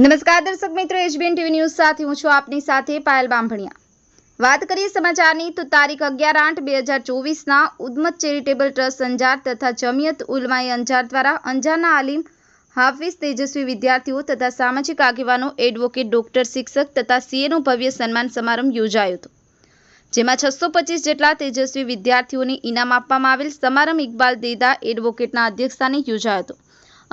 નમસ્કાર દર્શક મિત્રો, એચબીએન ટીવી ન્યૂઝ સાથે હું છું આપની સાથે પાયલ બાંભણિયા વાત કરીએ સમાચારની તો તારીખ અગિયાર આઠ બે હજાર ચોવીસના ઉદ્મત ચેરિટેબલ ટ્રસ્ટ અંજાર તથા જમિયત ઉલમાએ અંજાર દ્વારા અંજારના આલિમ હાફિઝ તેજસ્વી વિદ્યાર્થીઓ તથા સામાજિક આગેવાનો, એડવોકેટ, ડોક્ટર, શિક્ષક તથા સીએનું ભવ્ય સન્માન સમારંભ યોજાયો હતો. જેમાં છસો પચીસ જેટલા તેજસ્વી વિદ્યાર્થીઓને ઇનામ આપવામાં આવેલ સમારંભ ઇકબાલ દેદા, એડવોકેટના અધ્યક્ષસ્થાને યોજાયો હતો.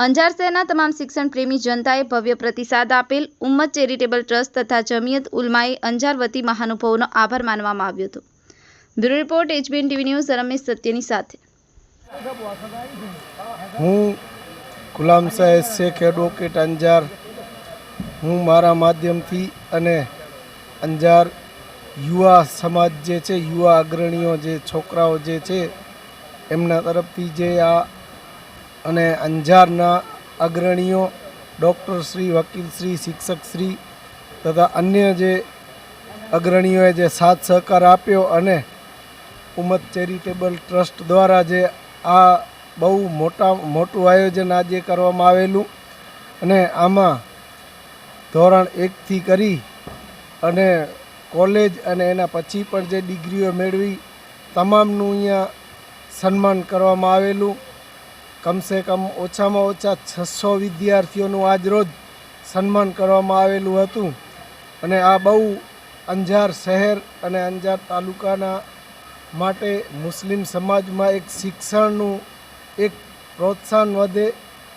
અંજાર શહેરના તમામ શિક્ષણ પ્રેમી જનતાએ ભવ્ય પ્રતિસાદ આપેલ ઉમ્મત ચેરિટેબલ ટ્રસ્ટ તથા જમિયત ઉલમાએ અંજાર વતી મહાનુભાવોનો આભાર માનવામાં આવ્યો હતો. Bureau report, HBN TV news, Ramesh સત્યની સાથે. હું ગુલામ સાહેબ શેખ એડવોકેટ અંજાર, હું મારા માધ્યમથી અને અંજાર યુવા સમાજ જે છે, યુવા અગ્રણીઓ જે, છોકરાઓ જે છે, એમના તરફથી જે આ અને અંજારના અગ્રણીઓ ડૉક્ટર શ્રી, વકીલ શ્રી, શિક્ષક શ્રી તથા અન્ય જે અગ્રણીઓએ જે સાથ સહકાર આપ્યો અને ઉમત ચેરિટેબલ ટ્રસ્ટ દ્વારા જે આ બહુ મોટા, મોટું આયોજન આજે કરવામાં આવેલું અને આમાં ધોરણ એકથી કરી અને કોલેજ અને એના પછી પણ જે ડિગ્રીઓ મેળવી, તમામનું અહીંયા સન્માન કરવામાં આવેલું. કમસે કમ ઓછામાં ઓછા છસો વિદ્યાર્થીઓનું આજ રોજ સન્માન કરવામાં આવેલું હતું. અને આ બહુ અંજાર શહેર અને અંજાર તાલુકાના માટે મુસ્લિમ સમાજમાં એક શિક્ષણનું એક પ્રોત્સાહન વધે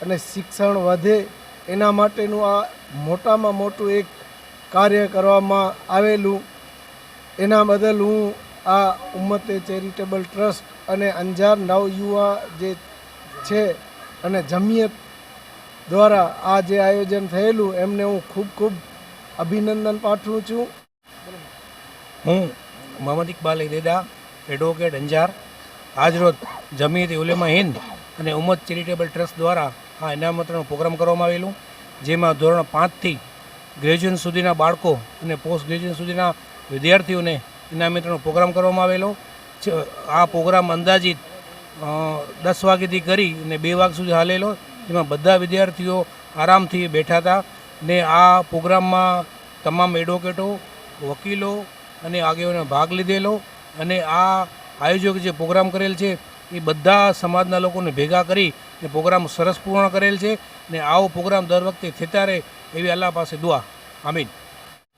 અને શિક્ષણ વધે એના માટેનું આ મોટામાં મોટું એક કાર્ય કરવામાં આવેલું. એના બદલ હું આ ઉમ્મતે ચેરિટેબલ ટ્રસ્ટ અને અંજાર નવયુવા જે છે અને જમિયત દ્વારા આ જે આયોજન થયેલું, એમને હું ખૂબ ખૂબ અભિનંદન પાઠવું છું. હું મોહમ્મદ ઇકબાલ દેદા એડવોકેટ અંજાર, આજરોજ જમીયત ઉલેમા હિન્દ અને ઉમદ ચેરિટેબલ ટ્રસ્ટ દ્વારા આ ઇનામ પ્રોગ્રામ કરવામાં આવેલું, જેમાં ધોરણ પાંચથી ગ્રેજ્યુએશન સુધીના બાળકો અને પોસ્ટ ગ્રેજ્યુએશન સુધીના વિદ્યાર્થીઓને ઇનામિત્રનો પ્રોગ્રામ કરવામાં આવેલો. આ પ્રોગ્રામ અંદાજિત દસ વાગ્યાથી કરી અને બે વાગ સુધી હાલેલો. એમાં બધા વિદ્યાર્થીઓ આરામથી બેઠા હતા ને આ પ્રોગ્રામમાં તમામ એડવોકેટો, વકીલો અને આગેવાનો ભાગ લીધેલો અને આ આયોજક જે પ્રોગ્રામ કરેલ છે એ બધા સમાજના લોકોને ભેગા કરી એ પ્રોગ્રામ સરસ પૂર્ણ કરેલ છે ને આવો પ્રોગ્રામ દર વખતે થતા રહે એવી અલ્લાહ પાસે દુઆ. આમીન.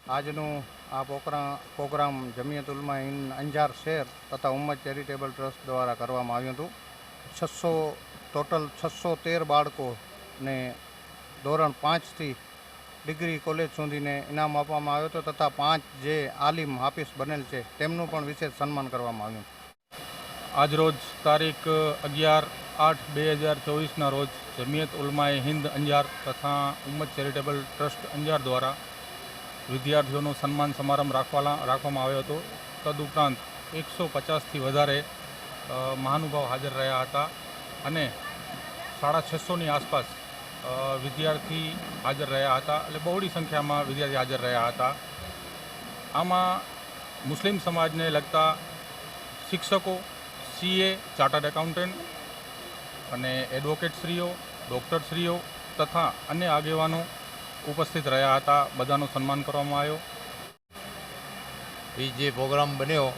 આજનું આ પોકરા પ્રોગ્રામ જમિયત ઉલમા ઇન અંજાર શહેર તથા ઉમ્મદ ચેરિટેબલ ટ્રસ્ટ દ્વારા કરવામાં આવ્યું હતું. છસો ટોટલ છસો તેર બાળકોને ધોરણ પાંચથી ડિગ્રી કોલેજ સુધીને ઇનામ આપવામાં આવ્યો હતો તથા પાંચ જે આલિમ હાફિસ બનેલ છે તેમનું પણ વિશેષ સન્માન કરવામાં આવ્યું. આજરોજ તારીખ અગિયાર આઠ બે હજાર ચોવીસના રોજ જમિયત ઉલમાએ હિન્દ અંજાર તથા ઉમ્મદ ચેરિટેબલ ટ્રસ્ટ અંજાર દ્વારા વિદ્યાર્થીઓનું સન્માન સમારંભ રાખવા રાખવામાં આવ્યો હતો. તદુપરાંત એકસો પચાસથી વધારે મહાનુભાવ હાજર રહ્યા હતા અને સાડા છસોની આસપાસ વિદ્યાર્થી હાજર રહ્યા હતા એટલે બહોળી સંખ્યામાં વિદ્યાર્થી હાજર રહ્યા હતા. આમાં મુસ્લિમ સમાજને લગતા શિક્ષકો, સીએ, ચાર્ટર્ડ એકાઉન્ટન્ટ અને એડવોકેટશ્રીઓ, ડૉક્ટરશ્રીઓ તથા અન્ય આગેવાનો ઉપસ્થિત રહ્યા હતા. બધાનું સન્માન કરવામાં આવ્યો. એ જે પ્રોગ્રામ બન્યો,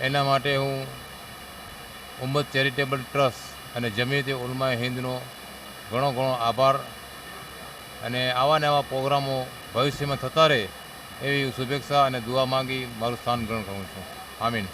એના માટે હું ઉમ્મત ચેરિટેબલ ટ્રસ્ટ અને જમિયતે ઉલમાએ હિન્દનો ઘણો ઘણો આભાર. અને આવા ને આવા પ્રોગ્રામો ભવિષ્યમાં થતા રહે એવી શુભેચ્છા અને દુઆ માંગી મારું સ્થાન ગ્રહણ કરું છું. આમીન.